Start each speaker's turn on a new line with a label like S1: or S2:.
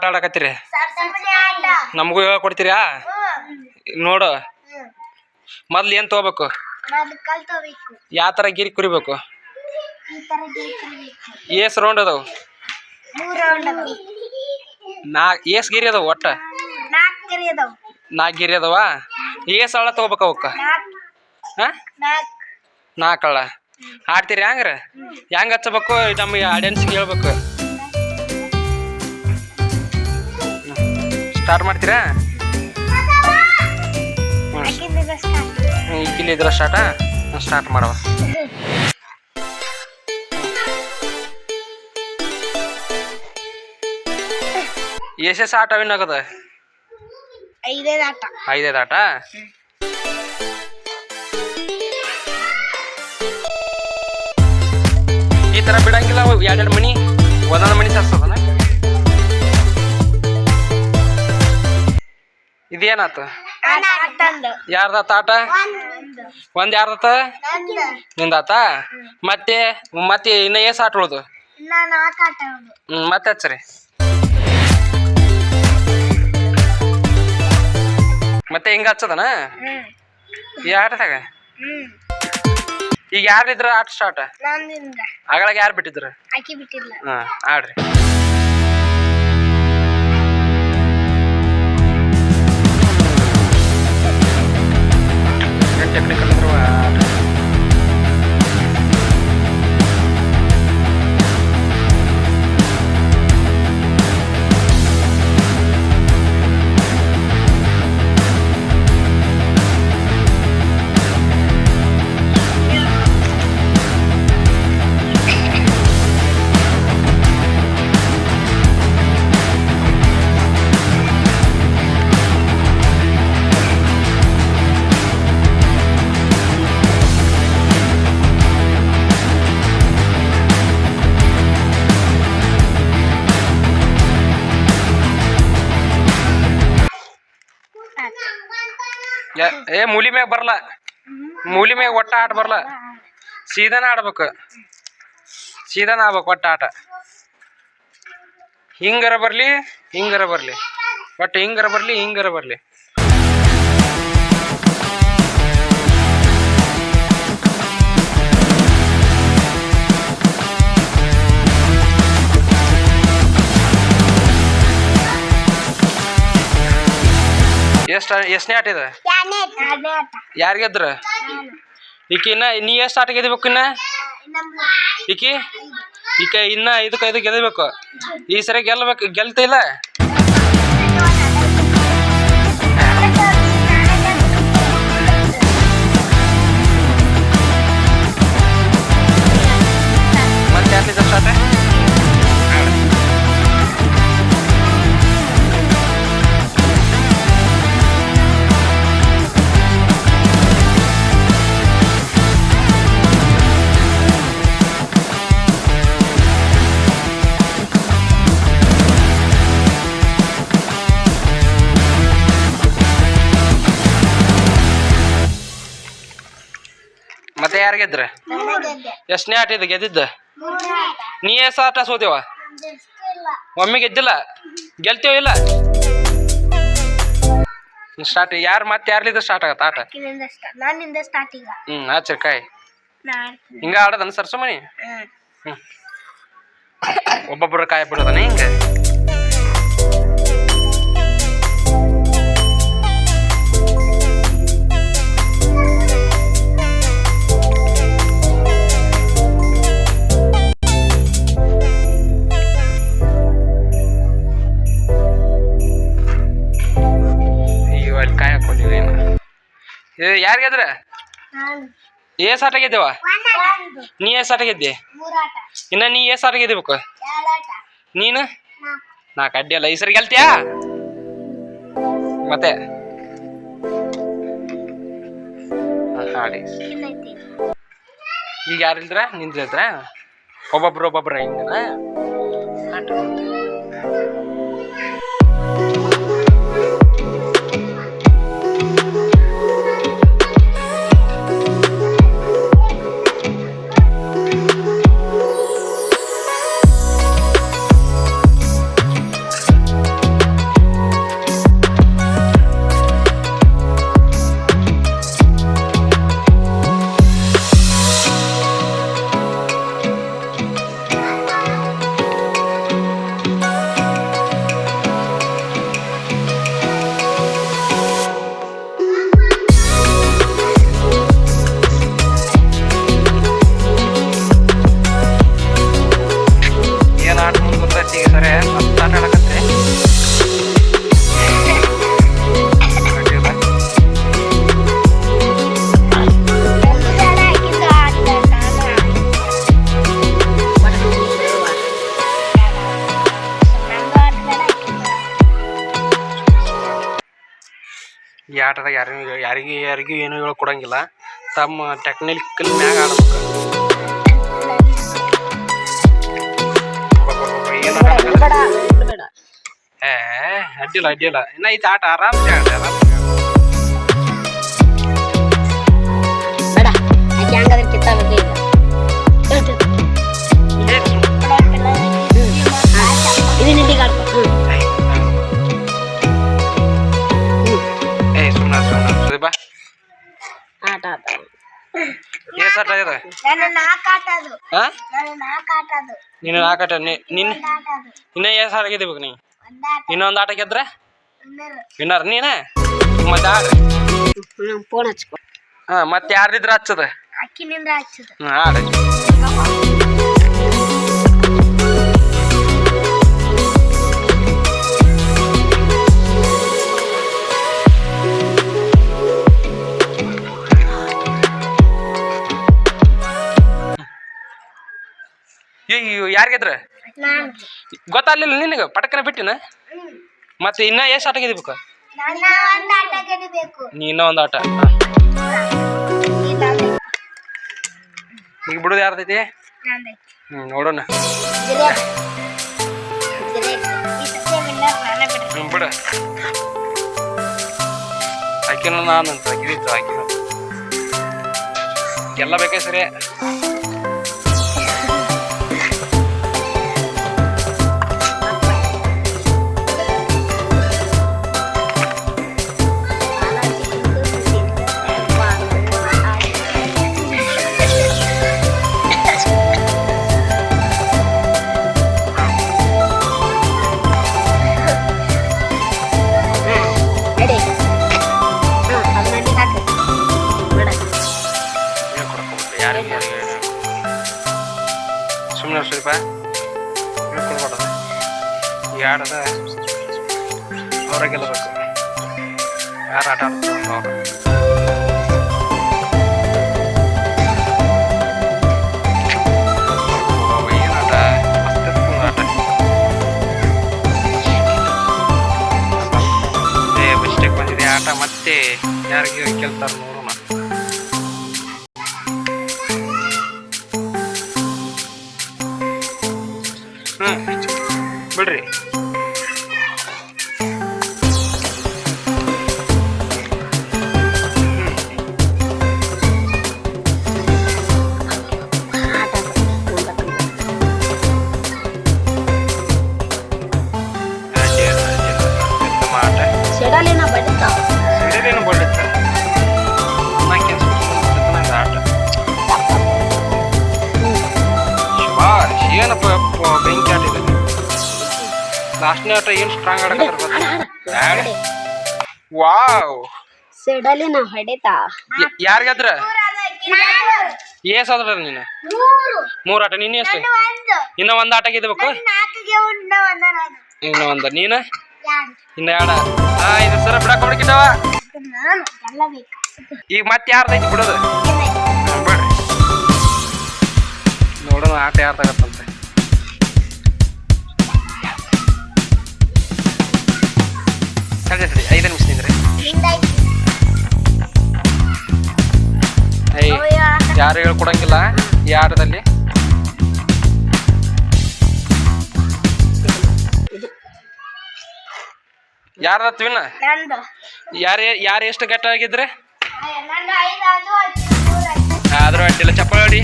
S1: ಆಟ ಆಡಕತ್ತೀರಿ? ನಮಗೂ ಹೇಳ್ಕೊಡ್ತೀರಾ ನೋಡು. ಮೊದ್ಲು ಏನು ತೊಗೋಬೇಕು? ಯಾವ ಥರ ಗಿರಿ ಕುರಿಬೇಕು? ಏಸ್ ರೌಂಡ್ ಅದಾವು? ನಾ ಏಸ್ ಗಿರಿ ಅದಾವ ಒಟ್ಟ?
S2: ನಾಲ್ಕು
S1: ಗಿರಿ ಅದಾವ. ಏಸ್ ಹಳ್ಳ ತೊಗೋಬೇಕು ಅವಕ್ಕ? ಹಾಂ?
S2: ನಾಲ್ಕು
S1: ಹಳ್ಳ ಆಡ್ತೀರಿ ಹಂಗ್ರ? ಹೆಂಗ್ ಹಚ್ಚಬೇಕು? ನಮಗೆ ಆಡಿಯನ್ಸ್ಗೆ ಹೇಳ್ಬೇಕು. ಸ್ಟಾರ್ಟ್ ಮಾಡ್ತೀರಾ? ಇಲ್ಲಿ ಇದ್ರ ಸ್ಟಾರ್ಟಾ ಸ್ಟಾರ್ಟ್ ಮಾಡವ. ಎಷ್ಟೆಷ್ಟು ಆಟ ವಿನ್ ಆಗದ?
S2: ಐದೇ ಆಟ.
S1: ಐದೈದು ಆಟ? ಈ ತರ ಬಿಡಂಗಿಲ್ಲ ಎರಡೆರಡು ಮನಿ ಒಂದೊಂದು ಮನಿ ತರ್ಸದನ ಇದೇನಾತು? ಯಾರ್ದ ಆಟ? ಒಂದ್ ಯಾರ್ದಾತ?
S2: ನಂದು
S1: ನಿಂದಾತ? ಮತ್ತೆ ಮತ್ತೆ ಇನ್ನ ಏಸ್ ಆಟ ಉಳ್ದು ಹ್ಮ್ ಮತ್ತೆ ಹಚ್ಚರಿ. ಮತ್ತೆ ಹಿಂಗ ಹಚ್ಚದನ? ಈ ಆಟದಾಗ? ಈಗ ಯಾರಿದ್ರ ಆಟ ಸ್ಟಾರ್ಟ್ ಆಗಳಾಗ ಯಾರು ಬಿಟ್ಟಿದ್ರ? ಹಾ ಆಡ್ರಿ. ಏ, ಮೂಲಿ ಮ್ಯಾಗ ಬರಲ್ಲ ಮೂಲಿ ಮ್ಯಾಗ ಒಟ್ಟ ಆಟ ಬರಲ್ಲ ಸೀದನ ಆಡ್ಬೇಕು. ಸೀದನ ಆಗ್ಬೇಕು ಒಟ್ಟ ಆಟ. ಹಿಂಗರ ಬರ್ಲಿ ಹಿಂಗರ ಬರ್ಲಿ. ಒಟ್ಟು ಹಿಂಗರ ಬರ್ಲಿ ಹಿಂಗರ ಬರ್ಲಿ. ಎಷ್ಟು ಎಷ್ಟನೇ ಆಟ ಇದೆ? ಯಾರು ಗೆದ್ರ? ಇನ್ನ ನೀ ಎಷ್ಟು ಆಟ ಗೆದಿಬೇಕು ಇನ್ನ?
S2: ಇಕಿ
S1: ಈಕಿ? ಈಕ ಇನ್ನ ಐದಕ್ಕೆ ಐದು ಗೆದಬೇಕು. ಈ ಸರಿ ಗೆಲ್ಬೇಕು ಗೆಲ್ತಿಲ್ಲ? ಯಾರು ಗೆದ್ರ? ಎಷ್ಟನೇ ಆಟ ಇದು ಗೆದ್ದಿದ್ದ? ನೀ ಎಸ್ ಆಟ ಸೋತೇವ ಒಮ್ಮೆ ಗೆದ್ದಿಲ್ಲ? ಗೆಲ್ತೇವ ಇಲ್ಲ? ಸ್ಟಾರ್ಟ್ ಯಾರು ಮತ್ತೆ ಯಾರ್ಲಿದ್ದ ಸ್ಟಾರ್ಟ್ ಆಗತ್ತ ಆಟ? ಹ್ಮ್ ಹಚ್ಚರಿ ಕಾಯಿ. ಹಿಂಗ ಆಡದನ ಸರ್ಸಮನಿ
S2: ಹ್ಮ್.
S1: ಹ್ಮ್. ಒಬ್ಬೊಬ್ಬರ ಕಾಯಿ ಬಿಡೋದನ ಹಿಂಗ? ಯಾರು ಗೆದ್ರ
S2: ಎಸ್
S1: ಏಸ್ ಆಟ ಗೆದ್ದೇವ? ನೀ ಏಸ್ ಆಟ ಗೆದ್ದೆ? ಇನ್ನ ನೀ ಏಸ್ ಆಟ ಗೆದ್ದಬೇಕು ನೀನು? ನಾ. ಕಡ್ಡಿ ಅಲ್ಲ ಈ ಸರಿ ಗೆಲ್ತೀಯಾ? ಮತ್ತೆ? ಹಾಡಿ. ಈಗ ಯಾರಿಲ್ದ್ರ? ನಿಂದ್ರ ಒಬ್ಬೊಬ್ರು ಒಬ್ಬೊಬ್ರು ಹಿಂಗನ? ಈ ಆಟದಾಗ ಯಾರಿಗೂ ಯಾರಿಗೂ ಯಾರಿಗೂ ಏನೂ ಹೇಳ್ಕೊಡಂಗಿಲ್ಲ. ತಮ್ಮ ಟೆಕ್ನಿಕಲ್ ಮ್ಯಾಗ ಆಡ್ಬೇಕು.
S2: ಬೇಡ ಬೇಡ
S1: ಏ, ಅಡ್ಡಿಲ್ಲ ಅಡ್ಡಿಲ್ಲ. ಇನ್ನ ಐತೆ ಆಟ ಆರಾಮ್ ಆಡ ಆರಾಮ್
S2: ಆಟ ಆಟ
S1: ಏಸ್ ಆಟ ಇದೆ
S2: ನನ್ನ ನಾಲ್ಕು ಆಟ ಅದು.
S1: ಹಾ
S2: ನನ್ನ ನಾಲ್ಕು ಆಟ ಅದು.
S1: ನೀನು
S2: ಆಟ
S1: ಇನ್ನ ಏಸ್ ಆಟ ಗೆದ್ದಿಬೇಕು ನೀ ಇನ್ನೊಂದು ಆಟ ಗೆದ್ರೆ. ವಿನ್ನರ್. ನೀನೇ? ಮತ್ತೆ ಆಡ್ರಿ
S2: ಫೋನ್ ಹಚ್ಕೊ.
S1: ಹಾ ಮತ್ತೆ ಯಾರ್ದಿದ್ರ ಹಚ್ಚದ?
S2: ಅಕ್ಕಿನಿಂದ ಹಚ್ಚದು.
S1: ಆಡ್ರಿ ಈಗ ಯಾರು ಗೆದ್ರ
S2: ನಾನು
S1: ಗೊತ್ತಾಗ್ಲಿಲ್ಲ ನಿನಗೆ, ಪಟಕನ ಬಿಟ್ಟಿನ? ಮತ್ತೆ ಇನ್ನ ಎಷ್ಟು ಆಟ ಗೆದಿಬೇಕು
S2: ನೀನ ಒಂದು ಆಟ.
S1: ಈಗ ಬಿಡುದು ಯಾರ್ದೈತಿ? ಹ್ಞೂ ನೋಡೋಣ. ಬಿಡು. ಆಕಿನ ನಾನು ಆಕಿನ ಎಲ್ಲ ಬೇಕೇ ಸರಿ. ಆಡದ ಅವರ ಗೆಲ್ಲಬೇಕು ಯಾರು ಆಟ ಆಡ್ತಾರೆ ಅವ್ರು. ಆಟ ಮತ್ತೆ ಯಾರಿಗೆ ಕೇಳ್ತಾರ ನೋಡೋಣ. ಹ್ಮ್ ಬಿಡ್ರಿ. ಲಾಸ್ಟ್ನೇ ಆಟ ಏನು ಸ್ಟ್ರಾಂಗ್ ಆಡಕತ್ತಾರ ವಾವ್
S2: ಸೆಡಲಿನ ಹೊಡಿತಾ.
S1: ಯಾರಿಗಾದ್ರ? ಏಸ್ ಆದ್ರ ನೀನು?
S2: ಮೂರು.
S1: ಆಟ ನೀನು ಎಷ್ಟು ಇನ್ನ ಒಂದ್ ಆಟ
S2: ನಾನು
S1: ಇನ್ನ ಒಂದ. ನೀನ? ಇನ್ನ ಎರಡ. ಹಾ ಇದು ಸರ ಬಿಡಕ್ ಹೊಡ್ಕಿಟ್ಟವ
S2: ಎಲ್ಲ ಬೇಕಾ.
S1: ಈಗ ಮತ್ತೆ ಯಾರ್ದೈತಿ ಬಿಡೋದು? ನೋಡೋಣ ಆಟ ಯಾರ್ದಾಗತ್ತಂತೆ ಯಾರು ಹೇಳ್ಕೊಡಂಗಿಲ್ಲ ಯಾರದಲ್ಲಿ ಆಟದಲ್ಲಿ? ವಿನ್ನ
S2: ಯಾರ
S1: ಯಾರು ಯಾರು ಎಷ್ಟು ಗಟ್ಟ ಆಗಿದ್ರೆ. ಆದ್ರೂ ಅಡ್ಡಿಲ್ಲ. ಚಪ್ಪಾಳಿ